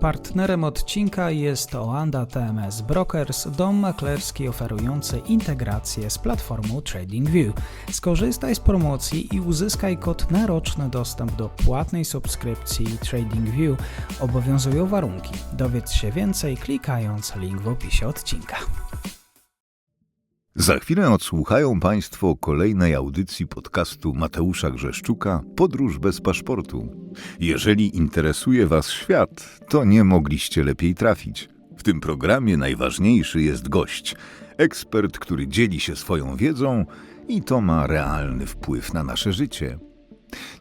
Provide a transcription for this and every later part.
Partnerem odcinka jest Oanda TMS Brokers, dom maklerski oferujący integrację z platformą TradingView. Skorzystaj z promocji i uzyskaj kod na roczny dostęp do płatnej subskrypcji TradingView. Obowiązują warunki. Dowiedz się więcej klikając link w opisie odcinka. Za chwilę odsłuchają Państwo kolejnej audycji podcastu Mateusza Grzeszczuka Podróż bez paszportu. Jeżeli interesuje Was świat, to nie mogliście lepiej trafić. W tym programie najważniejszy jest gość, ekspert, który dzieli się swoją wiedzą i to ma realny wpływ na nasze życie.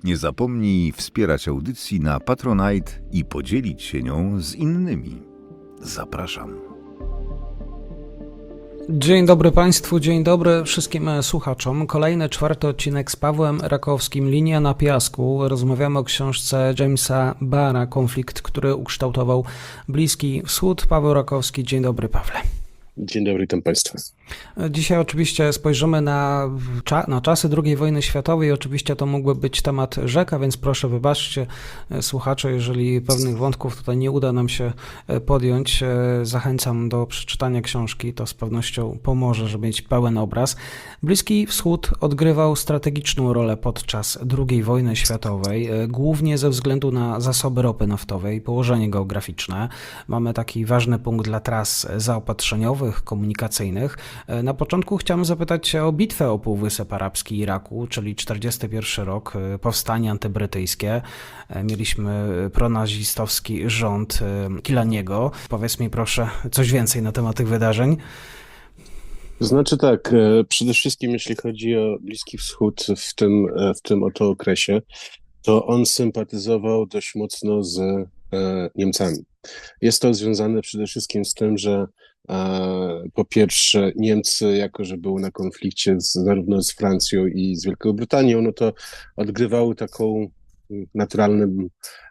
Nie zapomnij wspierać audycji na Patronite i podzielić się nią z innymi. Zapraszam. Dzień dobry Państwu, dzień dobry wszystkim e, słuchaczom. Kolejny czwarty odcinek z Pawłem Rakowskim, Linia na piasku. Rozmawiamy o książce Jamesa Barra, konflikt, który ukształtował Bliski Wschód. Paweł Rakowski, dzień dobry Pawle. Dzień dobry, witam Państwa. Dzisiaj oczywiście spojrzymy na, na czasy II wojny światowej. Oczywiście to mógłby być temat rzeka, więc proszę wybaczcie e, słuchacze, jeżeli pewnych wątków tutaj nie uda nam się e, podjąć. E, zachęcam do przeczytania książki, to z pewnością pomoże, żeby mieć pełen obraz. Bliski Wschód odgrywał strategiczną rolę podczas II wojny światowej, głównie ze względu na zasoby ropy naftowej, położenie geograficzne. Mamy taki ważny punkt dla tras zaopatrzeniowych, komunikacyjnych. E, na początku chciałem zapytać się o bitwę o Półwysep Arabski Iraku, czyli 41 rok, e, powstanie antybrytyjskie. E, mieliśmy pronazistowski rząd Kilaniego. Powiedz mi proszę coś więcej na temat tych wydarzeń. Znaczy tak, przede wszystkim jeśli chodzi o Bliski Wschód w tym, w tym oto okresie, to on sympatyzował dość mocno z Niemcami. Jest to związane przede wszystkim z tym, że po pierwsze, Niemcy, jako że były na konflikcie z, zarówno z Francją i z Wielką Brytanią, no to odgrywały taką naturalny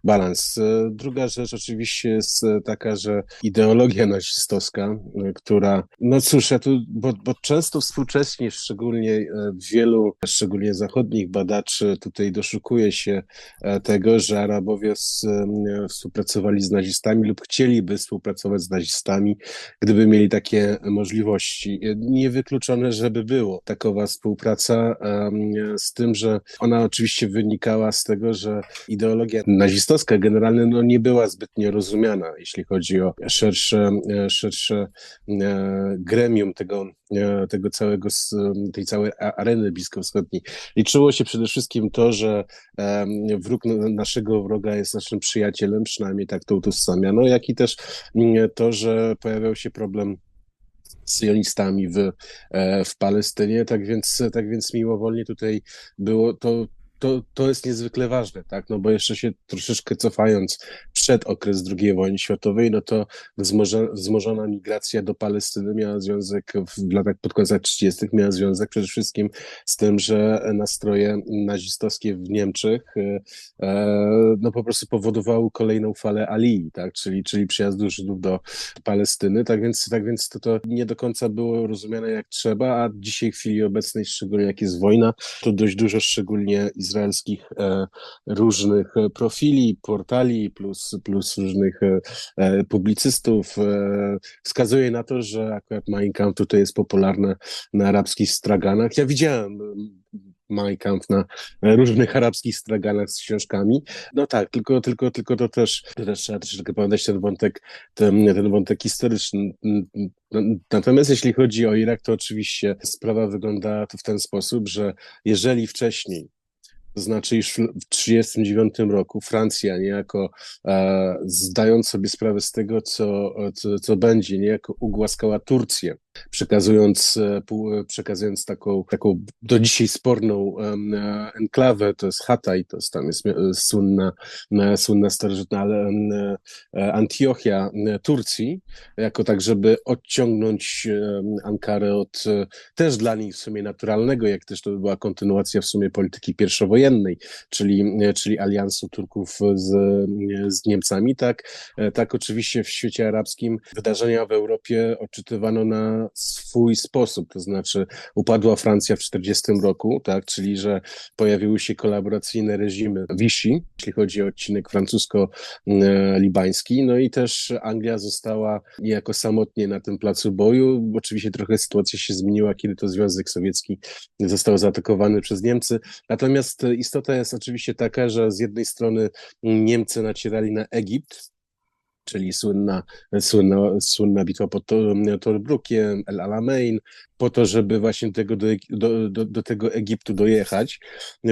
balans. Druga rzecz oczywiście jest taka, że ideologia nazistowska, która, no cóż, ja tu, bo, bo często współcześnie, szczególnie wielu, szczególnie zachodnich badaczy tutaj doszukuje się tego, że Arabowie współpracowali z nazistami lub chcieliby współpracować z nazistami, gdyby mieli takie możliwości. Niewykluczone, żeby było takowa współpraca, z tym, że ona oczywiście wynikała z tego, że ideologia nazistowska generalnie no, nie była zbytnio rozumiana, jeśli chodzi o szersze, e, szersze e, gremium tego, e, tego całego, tej całej areny bliskowschodniej. Liczyło się przede wszystkim to, że wróg naszego wroga jest naszym przyjacielem, przynajmniej tak to utożsamiano, jak i też mm, to, że pojawiał się problem z sionistami w, w Palestynie, tak więc, tak więc mimowolnie tutaj było to to, to jest niezwykle ważne, tak? No bo jeszcze się troszeczkę cofając przed okres II wojny światowej, no to wzmożona migracja do Palestyny miała związek w latach pod koniec lat 30. miała związek przede wszystkim z tym, że nastroje nazistowskie w Niemczech e, e, no po prostu powodowały kolejną falę alii, tak? Czyli, czyli przyjazdu Żydów do Palestyny, tak więc, tak więc to, to nie do końca było rozumiane jak trzeba, a dzisiaj w chwili obecnej, szczególnie jak jest wojna, to dość dużo szczególnie izraelskich e, różnych profili, portali, plus, plus różnych e, publicystów wskazuje na to, że akurat Mein Kampf tutaj jest popularne na arabskich straganach. Ja widziałem Mein Kampf na różnych arabskich straganach z książkami. No tak, tylko, tylko, tylko to też, to też trzeba troszeczkę pamiętać ten wątek, ten, ten wątek historyczny. Natomiast jeśli chodzi o Irak, to oczywiście sprawa wygląda w ten sposób, że jeżeli wcześniej to znaczy, iż w 1939 roku Francja niejako e, zdając sobie sprawę z tego, co, co, co będzie, niejako ugłaskała Turcję przekazując, e, przekazując taką, taką do dzisiaj sporną e, enklawę, to jest Hatay, to jest, tam jest słynna, słynna starożytna Antiochia Turcji, jako tak, żeby odciągnąć Ankarę od też dla nich w sumie naturalnego, jak też to była kontynuacja w sumie polityki pierwszowojennej, czyli, czyli aliansu Turków z, z Niemcami, tak, tak oczywiście w świecie arabskim wydarzenia w Europie odczytywano na swój sposób, to znaczy upadła Francja w 40 roku, tak, czyli że pojawiły się kolaboracyjne reżimy Vichy, jeśli chodzi o odcinek francusko-libański, no i też Anglia została niejako samotnie na tym placu boju. Oczywiście trochę sytuacja się zmieniła, kiedy to Związek Sowiecki został zaatakowany przez Niemcy. Natomiast istota jest oczywiście taka, że z jednej strony Niemcy nacierali na Egipt, czyli słynna, słynna, słynna bitwa pod To- Torbrukiem, El Alamein, po to, żeby właśnie tego do, do, do, do tego Egiptu dojechać,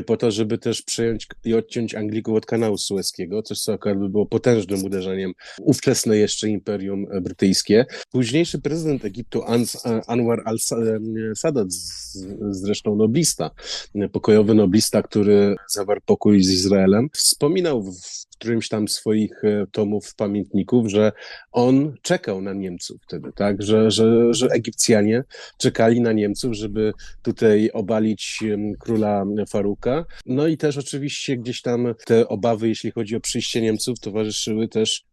po to, żeby też przejąć i odciąć Anglików od kanału sueskiego, coś co akurat by było potężnym uderzeniem ówczesne jeszcze Imperium Brytyjskie. Późniejszy prezydent Egiptu Ans- Anwar al-Sadat, z- zresztą noblista, pokojowy noblista, który zawarł pokój z Izraelem, wspominał w którymś tam swoich e, tomów pamiętników, że on czekał na Niemców wtedy, tak, że, że, że Egipcjanie czekali na Niemców, żeby tutaj obalić króla Faruka. No i też oczywiście gdzieś tam te obawy, jeśli chodzi o przyjście Niemców, towarzyszyły też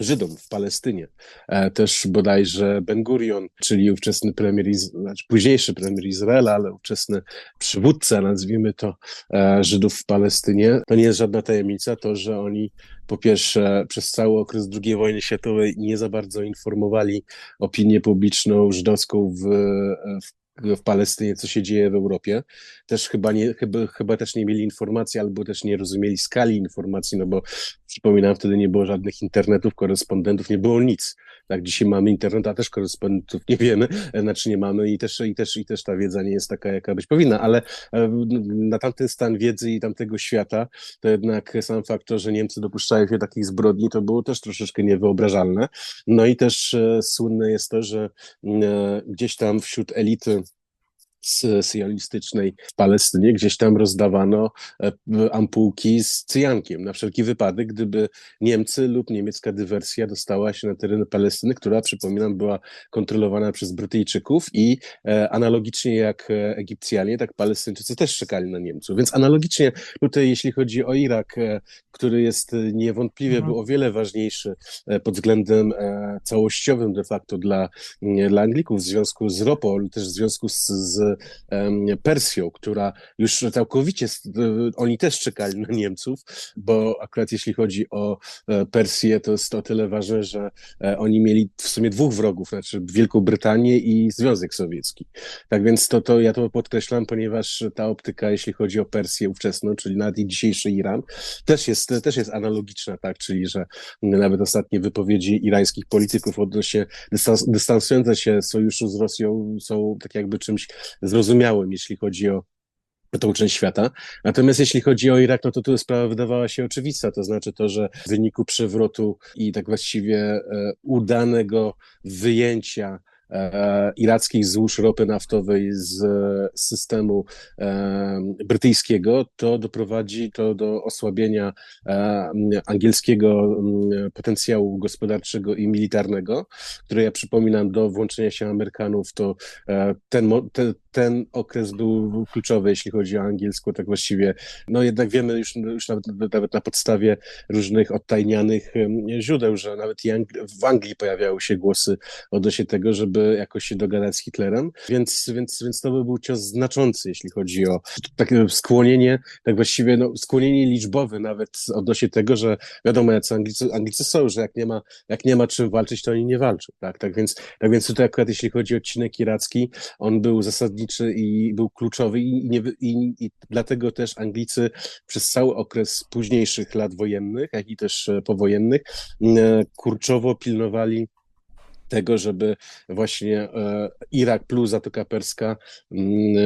Żydom w Palestynie. E, Też bodajże Ben Gurion, czyli ówczesny premier, znaczy późniejszy premier Izraela, ale ówczesny przywódca, nazwijmy to, e, Żydów w Palestynie. To nie jest żadna tajemnica, to, że oni po pierwsze przez cały okres II wojny światowej nie za bardzo informowali opinię publiczną żydowską w, w w Palestynie, co się dzieje w Europie. Też chyba, nie, chyba, chyba też nie mieli informacji, albo też nie rozumieli skali informacji, no bo przypominam, wtedy nie było żadnych internetów, korespondentów, nie było nic. Tak, dzisiaj mamy internet, a też korespondentów nie wiemy, e, znaczy nie mamy i też, i też, i też ta wiedza nie jest taka, jaka być powinna, ale e, na tamten stan wiedzy i tamtego świata, to jednak sam fakt, że Niemcy dopuszczają się takich zbrodni, to było też troszeczkę niewyobrażalne. No i też e, słynne jest to, że e, gdzieś tam wśród elity syjonistycznej w Palestynie, gdzieś tam rozdawano e, ampułki z cyjankiem na wszelki wypadek, gdyby Niemcy lub niemiecka dywersja dostała się na teren Palestyny, która, przypominam, była kontrolowana przez Brytyjczyków i e, analogicznie jak e, Egipcjanie, tak Palestyńczycy też czekali na Niemców. Więc analogicznie tutaj, jeśli chodzi o Irak, który jest niewątpliwie Mhm. był o wiele ważniejszy pod względem całościowym de facto dla, dla Anglików w związku z ropą, ale też w związku z, z Persją, która już całkowicie, e, oni też czekali na Niemców, bo akurat jeśli chodzi o e, Persję, to jest to tyle ważne, że e, oni mieli w sumie dwóch wrogów, znaczy Wielką Brytanię i Związek Sowiecki. Tak więc to, to ja to podkreślam, ponieważ ta optyka, jeśli chodzi o Persję ówczesną, czyli nawet i dzisiejszy Iran, też jest, też jest analogiczna, tak, czyli że nawet ostatnie wypowiedzi irańskich polityków odnośnie dystans, dystansujące się sojuszu z Rosją są tak jakby czymś zrozumiałym, jeśli chodzi o tą część świata. Natomiast jeśli chodzi o Irak, no to tu sprawa wydawała się oczywista, to znaczy to, że w wyniku przewrotu i tak właściwie e, udanego wyjęcia e, irackich złóż ropy naftowej z e, systemu brytyjskiego, to doprowadzi to do osłabienia angielskiego potencjału gospodarczego i militarnego, które ja przypominam do włączenia się Amerykanów, to ten, mo- te, ten okres był kluczowy, jeśli chodzi o angielską, tak właściwie, no jednak wiemy już, już nawet, nawet na podstawie różnych odtajnianych źródeł, że nawet w Anglii pojawiały się głosy odnośnie tego, żeby jakoś się dogadać z Hitlerem, więc, więc, więc to by był cios znaczący, jeśli chodzi o takie skłonienie, tak właściwie no, skłonienie liczbowe nawet odnośnie tego, że wiadomo, jacy Anglicy, Anglicy są, że jak nie ma, jak nie ma czym walczyć, to oni nie walczą, tak, tak więc, tak więc tutaj akurat jeśli chodzi o odcinek iracki, on był zasadniczy i był kluczowy i, nie, i, i dlatego też Anglicy przez cały okres późniejszych lat wojennych, jak i też e, powojennych, e, kurczowo pilnowali tego, żeby właśnie e, Irak plus Zatoka Perska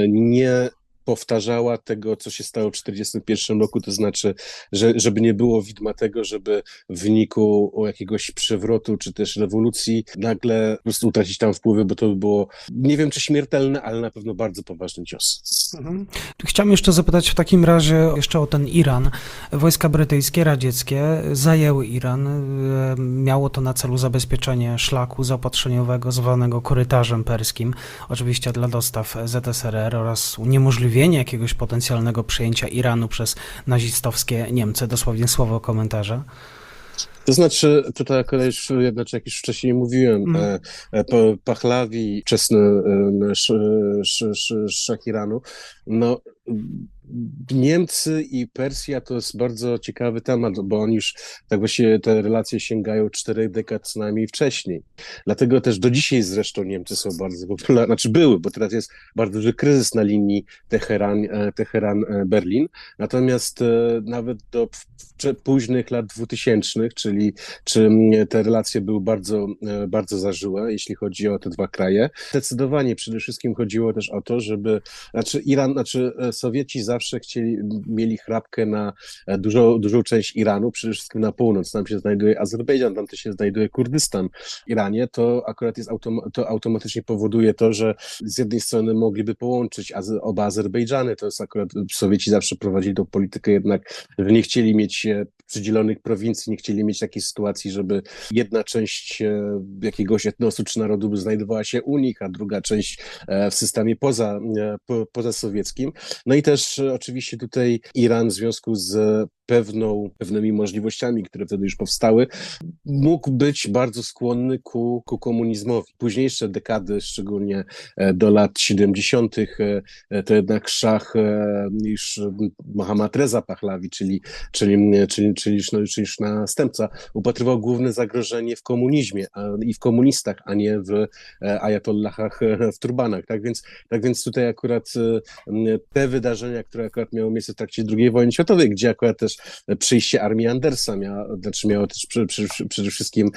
nie powtarzała tego, co się stało w 1941 roku, to znaczy, że, żeby nie było widma tego, żeby w wyniku jakiegoś przewrotu czy też rewolucji nagle po prostu utracić tam wpływy, bo to by było, nie wiem czy śmiertelne, ale na pewno bardzo poważny cios. Mhm. Chciałem jeszcze zapytać w takim razie jeszcze o ten Iran. Wojska brytyjskie, radzieckie zajęły Iran. E, Miało to na celu zabezpieczenie szlaku zaopatrzeniowego zwanego korytarzem perskim, oczywiście dla dostaw ZSRR oraz uniemożliwienie jakiegoś potencjalnego przejęcia Iranu przez nazistowskie Niemcy. Dosłownie słowo komentarza. To znaczy, tutaj kolej już, znaczy, jak już wcześniej mówiłem, Mm. e, Pahlawi, wczesny e, sz, sz, sz, szach Iranu, no Niemcy i Persja to jest bardzo ciekawy temat, bo oni już tak właściwie te relacje sięgają czterech dekad co najmniej wcześniej. Dlatego też do dzisiaj zresztą Niemcy są bardzo popularne, znaczy były, bo teraz jest bardzo duży kryzys na linii Teheran, e, Teheran-Berlin. Natomiast e, nawet do późnych lat 2000, czyli czy te relacje były bardzo, e, bardzo zażyłe, jeśli chodzi o te dwa kraje. Zdecydowanie przede wszystkim chodziło też o to, żeby, znaczy Iran, znaczy e, Sowieci zawsze chcieli, mieli chrapkę na e, dużą, dużą część Iranu, przede wszystkim na północ. Tam się znajduje Azerbejdżan, tam też się znajduje Kurdystan w Iranie. To akurat jest to automatycznie powoduje to, że z jednej strony mogliby połączyć oba Azerbejdżany. To jest akurat Sowieci zawsze prowadzili tą politykę jednak, że nie chcieli mieć przydzielonych prowincji, nie chcieli mieć takiej sytuacji, żeby jedna część e, jakiegoś etnosu czy narodu znajdowała się u nich, a druga część e, w systemie poza, e, po, pozasowieckim. No i też oczywiście tutaj Iran w związku z pewną, pewnymi możliwościami, które wtedy już powstały, mógł być bardzo skłonny ku, ku komunizmowi. Późniejsze dekady, szczególnie e, do lat 70., e, e, to jednak szach już Mohammad Reza Pahlavi, czyli, czyli, czyli, czyli, no, czyli następca, upatrywał główne zagrożenie w komunizmie a, i w komunistach, a nie w ajatollahach w turbanach. Tak więc, tak więc tutaj akurat te wydarzenia, które akurat miały miejsce w trakcie II wojny światowej, gdzie akurat też przyjście armii Andersa miało, znaczy miało też przy, przy, przede wszystkim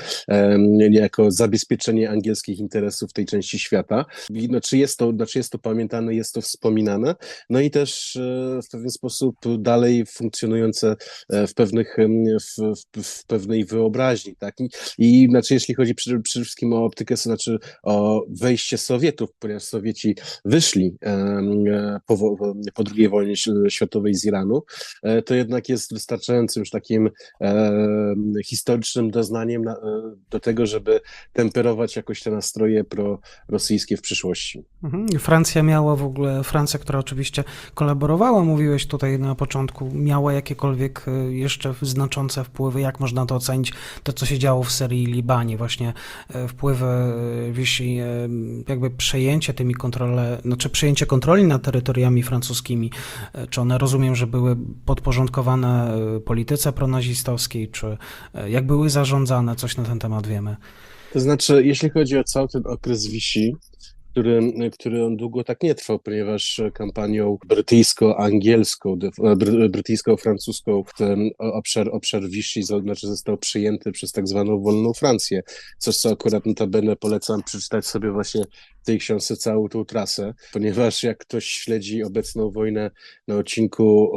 niejako zabezpieczenie angielskich interesów w tej części świata. I, no, czy, jest to, znaczy jest to pamiętane, jest to wspominane, no i też e, w pewien sposób dalej funkcjonujące e, w pewnych, w, w, w pewnej wyobraźni, tak? I, i znaczy, jeśli chodzi przede, przede wszystkim o optykę, to znaczy o wejście Sowietów, ponieważ Sowieci wyszli e, po, po II wojnie światowej z Iranu, to jednak jest wystarczającym już takim e, historycznym doznaniem na, e, do tego, żeby temperować jakoś te nastroje prorosyjskie w przyszłości. Mhm. Francja miała w ogóle, Francja, która oczywiście kolaborowała, mówiłeś tutaj na początku, miała jakiekolwiek e, jeszcze znaczące wpływy, jak można to ocenić, to co się działo w Syrii i Libanie, właśnie e, wpływy e, jakby przejęcie tymi kontrole, no czy przejęcie kontroli nad terytoriami francuskimi, czy one rozumiem, że były podporządkowane polityce pronazistowskiej, czy e, jak były zarządzane, coś na ten temat wiemy. To znaczy, jeśli chodzi o cały ten okres Vichy, który, który on długo tak nie trwał, ponieważ kampanią brytyjsko-angielską, bry- brytyjsko-francuską ten obszar, obszar zo- znaczy został przyjęty przez tak zwaną wolną Francję, coś co akurat notabene polecam przeczytać sobie właśnie w tej książce całą tą trasę, ponieważ jak ktoś śledzi obecną wojnę na odcinku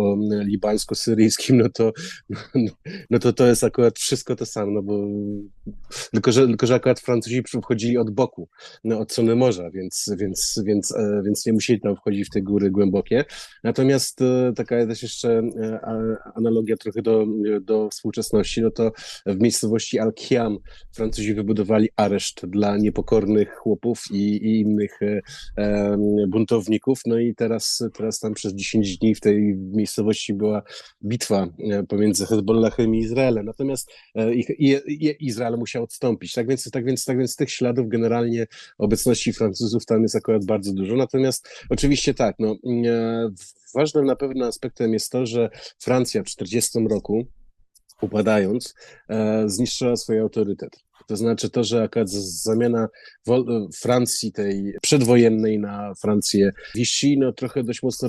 libańsko-syryjskim, no to, no to to jest akurat wszystko to samo, no bo tylko, że, tylko, że akurat Francuzi wchodzili od boku, no, od strony morza, więc, więc, więc, e, więc nie musieli tam wchodzić w te góry głębokie. Natomiast e, taka też jeszcze e, analogia trochę do, do współczesności, no to w miejscowości Al-Khiam Francuzi wybudowali areszt dla niepokornych chłopów i, i innych e, buntowników, no i teraz, teraz tam przez 10 dni w tej miejscowości była bitwa pomiędzy Hezbollahem i Izraelem. Natomiast e, i, i, i Izrael musiał odstąpić. Tak więc, tak, więc, tak więc tych śladów generalnie obecności Francuzów tam jest akurat bardzo dużo. Natomiast oczywiście tak, no, e, ważnym na pewno aspektem jest to, że Francja w 1940 roku, upadając, e, zniszczyła swój autorytet. To znaczy to, że zamiana Francji tej przedwojennej na Francję Vichy, no trochę dość mocno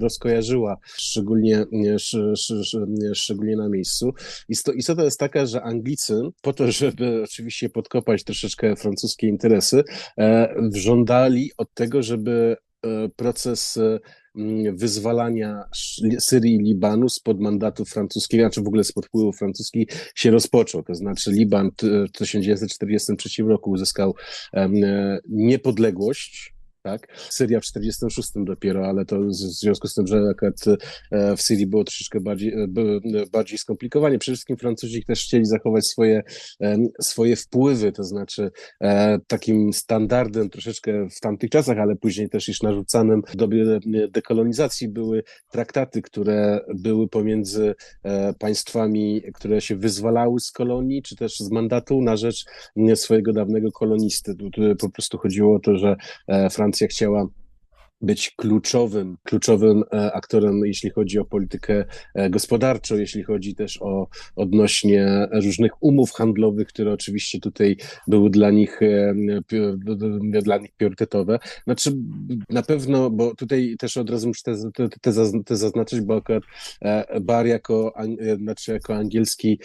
rozkojarzyła, szczególnie, nie, sz, sz, sz, nie, szczególnie na miejscu. Isto- Istota jest taka, że Anglicy, po to, żeby oczywiście podkopać troszeczkę francuskie interesy, e, żądali od tego, żeby e, proces e, wyzwalania Sz- Syrii i Libanu spod mandatu francuskiego, znaczy w ogóle spod wpływu francuskich się rozpoczął. To znaczy Liban w 1943 roku uzyskał e, niepodległość tak? Syria w 46 dopiero, ale to w związku z tym, że akurat e, w Syrii było troszeczkę bardziej, e, bardziej skomplikowanie. Przede wszystkim Francuzi też chcieli zachować swoje, em, swoje wpływy, to znaczy e, takim standardem troszeczkę w tamtych czasach, ale później też już narzucanym w dobie e, dekolonizacji były traktaty, które były pomiędzy e, państwami, które się wyzwalały z kolonii, czy też z mandatu na rzecz m, swojego dawnego kolonisty. Tu, po prostu chodziło o to, że e, Francja chciała być kluczowym, kluczowym e, aktorem, jeśli chodzi o politykę e, gospodarczą, jeśli chodzi też o odnośnie różnych umów handlowych, które oczywiście tutaj były dla nich, e, dla nich priorytetowe. Znaczy na pewno, bo tutaj też od razu muszę te, te, te, zazn- te zaznaczyć, bo akurat Bar jako, znaczy jako angielski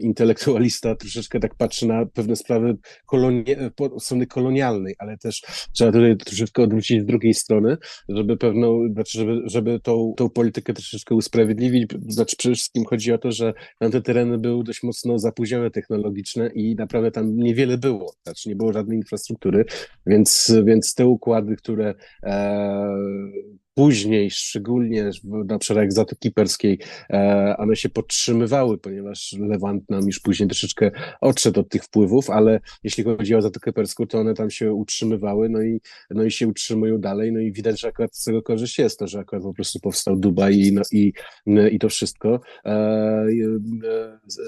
intelektualista troszeczkę tak patrzy na pewne sprawy kolonie, strony kolonialnej, ale też trzeba tutaj troszeczkę odwrócić z drugiej strony, żeby pewną, znaczy, żeby, żeby tą, tą politykę troszeczkę usprawiedliwić. Znaczy, przede wszystkim chodzi o to, że tamte tereny były dość mocno zapóźnione technologiczne i naprawdę tam niewiele było, znaczy nie było żadnej infrastruktury, więc, więc te układy, które e, później, szczególnie na obszarach Zatoki Perskiej, e, one się podtrzymywały, ponieważ Lewant nam już później troszeczkę odszedł od tych wpływów, ale jeśli chodzi o Zatokę Perską, to one tam się utrzymywały, no i, no i się utrzymują dalej, no i widać, że akurat z tego korzyść jest to, że akurat po prostu powstał Dubaj i, no, i, i to wszystko. E, e,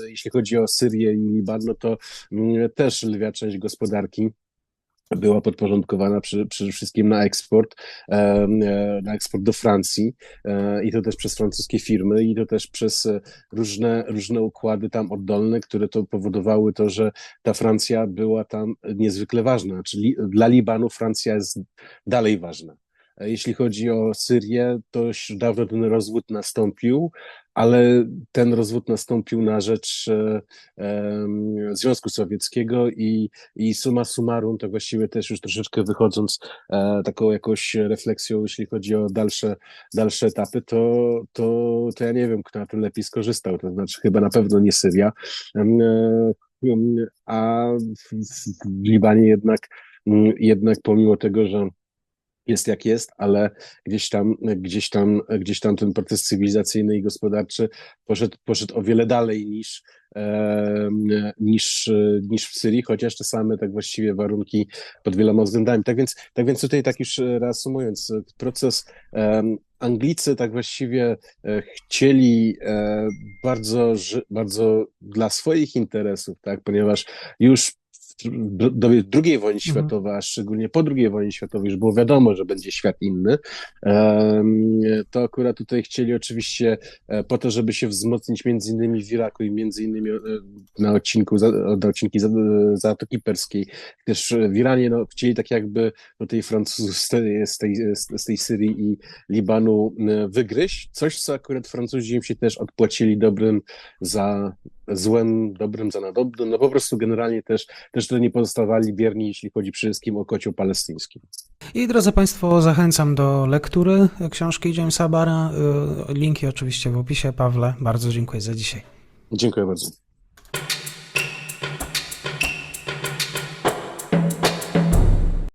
jeśli chodzi o Syrię i Liban, no to mm, też lwia część gospodarki była podporządkowana przy, przede wszystkim na eksport, e, e, na eksport do Francji e, i to też przez francuskie firmy i to też przez różne, różne układy tam oddolne, które to powodowały to, że ta Francja była tam niezwykle ważna, czyli dla Libanu Francja jest dalej ważna. Jeśli chodzi o Syrię, to już dawno ten rozwód nastąpił, ale ten rozwód nastąpił na rzecz e, Związku Sowieckiego i, i summa summarum, to właściwie też już troszeczkę wychodząc e, taką jakąś refleksją, jeśli chodzi o dalsze, dalsze etapy, to, to, to ja nie wiem, kto na tym lepiej skorzystał, to znaczy chyba na pewno nie Syria, e, a w Libanie jednak, mm, jednak pomimo tego, że jest jak jest, ale gdzieś tam, gdzieś tam, gdzieś tam ten proces cywilizacyjny i gospodarczy poszedł, poszedł o wiele dalej niż, em, niż, niż w Syrii, chociaż te same tak właściwie warunki pod wieloma względami. Tak więc, tak więc tutaj tak już reasumując, proces em, Anglicy tak właściwie e, chcieli e, bardzo, bardzo dla swoich interesów, tak, ponieważ już do II wojny światowej, a szczególnie po II wojnie światowej już było wiadomo, że będzie świat inny, to akurat tutaj chcieli oczywiście e, po to, żeby się wzmocnić między innymi w Iraku i między innymi e, na odcinku, na odcinki za- Zatoki Perskiej, też w Iranie no, chcieli tak jakby do tej Francuzów z tej, z tej, z tej Syrii i Libanu e, wygryźć, coś co akurat Francuzi im się też odpłacili dobrym za złem, dobrym za nadobnym, no po prostu generalnie też, też to nie pozostawali bierni, jeśli chodzi przede wszystkim o kocioł palestyński. I drodzy Państwo, zachęcam do lektury książki Jamesa Bara. Y, Linki oczywiście w opisie. Pawle, bardzo dziękuję za dzisiaj. Dziękuję bardzo.